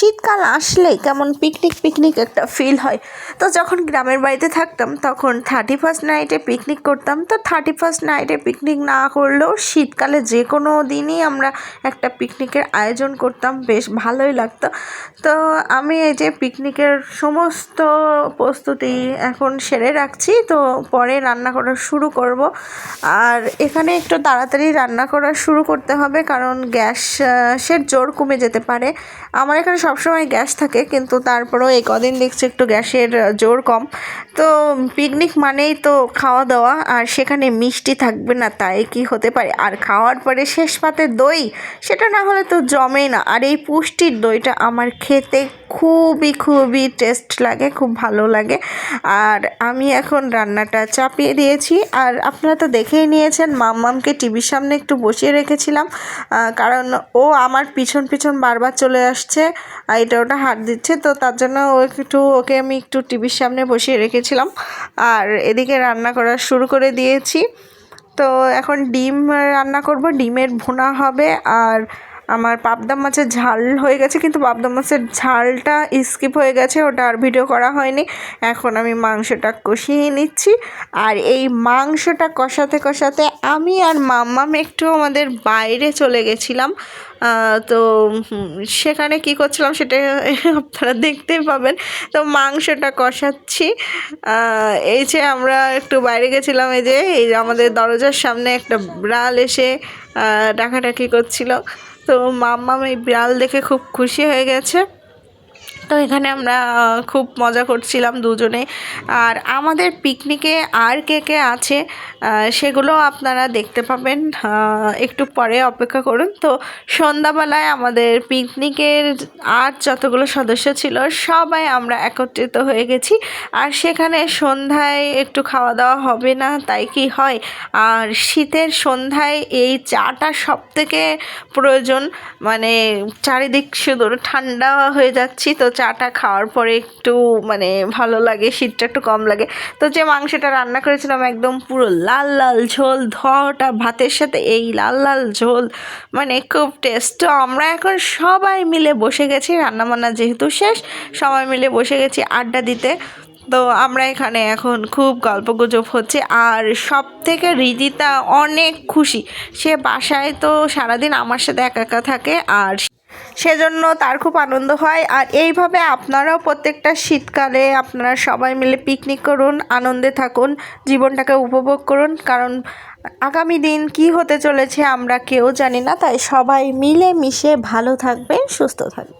включи শীতকাল আসলে কেমন পিকনিক পিকনিক একটা ফিল হয়। তো যখন গ্রামের বাড়িতে থাকতাম, তখন থার্টি ফার্স্ট নাইটে পিকনিক করতাম। তো থার্টি ফার্স্ট নাইটে পিকনিক না করলেও শীতকালে যে কোনো দিনই আমরা একটা পিকনিকের আয়োজন করতাম, বেশ ভালোই লাগতো। তো আমি এই যে পিকনিকের সমস্ত প্রস্তুতি এখন সেরে রাখছি। তো পরে রান্না করা শুরু করব। আর এখানে একটু তাড়াতাড়ি রান্না করা শুরু করতে হবে, কারণ গ্যাসের জোর কমে যেতে পারে। আমার এখানে সবসময় গ্যাস থাকে, কিন্তু তারপরেও এই কদিন দেখছি একটু গ্যাসের জোর কম। তো পিকনিক মানেই তো খাওয়া দাওয়া, আর সেখানে মিষ্টি থাকবে না, তাই কি হতে পারে? আর খাওয়ার পরে শেষ পাতে দই, সেটা না হলে তো জমে না। আর এই পুষ্টির দইটা আমার খেতে খুবই খুবই টেস্ট লাগে, খুব ভালো লাগে। আর আমি এখন রান্নাটা চাপিয়ে দিয়েছি। আর আপনারা তো দেখেই নিয়েছেন, মাম্মামকে টিভির সামনে একটু বসিয়ে রেখেছিলাম। কারণ ও আমার পিছন পিছন বারবার চলে আসছে। এটা ওটা হাত দিচ্ছে, তো তার জন্য ও একটু, ওকে আমি একটু টিভির সামনে বসিয়ে রেখেছিলাম। আর এদিকে রান্না করা শুরু করে দিয়েছি। তো এখন ডিম রান্না করব, ডিমের ভুনা হবে। আর আমার পাবদা মাছের ঝাল হয়ে গেছে, কিন্তু পাবদা মাছের ঝালটা স্কিপ হয়ে গেছে, ওটা আর ভিডিও করা হয়নি। এখন আমি মাংসটা কষিয়ে নিচ্ছি, আর এই মাংসটা কষাতে কষাতে আমি আর মাম্মাম একটু আমাদের বাইরে চলে গেছিলাম। তো সেখানে কি করছিলাম সেটা আপনারা দেখতে পাবেন। তো মাংসটা কষাচ্ছি। এই যে আমরা একটু বাইরে গেছিলাম, এই যে, এই আমাদের দরজার সামনে একটা বিড়াল এসে ডাকাডাকি করছিল। তো মাম্মাম এই বিড়াল দেখে খুব খুশি হয়ে গেছে। তো এখানে আমরা খুব মজা করছিলাম দুজনে। আর আমাদের পিকনিকে আর কে কে আছে সেগুলো আপনারা দেখতে পাবেন একটু পরে অপেক্ষা করুন। তো সন্ধ্যাবেলায় আমাদের পিকনিকের আর যতগুলো সদস্য ছিল, সবাই আমরা একত্রিত হয়ে গেছি। আর সেখানে সন্ধ্যায় একটু খাওয়া দাওয়া হবে না, তাই কি হয়? আর শীতের সন্ধ্যায় এই চাটা সব থেকে প্রয়োজন। মানে চারিদিক শুধু ঠান্ডা হয়ে যাচ্ছি, তো চাটা খাওয়ার পরে একটু মানে ভালো লাগে, শীতটা একটু কম লাগে। তো যে মাংসটা রান্না করেছিলাম একদম পুরো লাল লাল ঝোল, ধোয়াটা, ভাতের সাথে এই লাল লাল ঝোল মানে খুব টেস্ট তো আমরা এখন সবাই মিলে বসে গেছি, রান্নাবান্না যেহেতু শেষ, সবাই মিলে বসে গেছি আড্ডা দিতে। তো আমরা এখানে এখন খুব গল্পগুজব হচ্ছে, আর সব থেকে রিদিতা অনেক খুশি। সে বাসায় তো সারাদিন আমার সাথে একা একা থাকে, আর সেজন্য তার খুব আনন্দ হয়। আর এইভাবে আপনারাও প্রত্যেকটা শীতকালে আপনারা সবাই মিলে পিকনিক করুন, আনন্দে থাকুন, জীবনটাকে উপভোগ করুন। কারণ আগামী দিন কি হতে চলেছে আমরা কেউ জানি না। তাই সবাই মিলে মিশে ভালো থাকবেন, সুস্থ থাকবেন।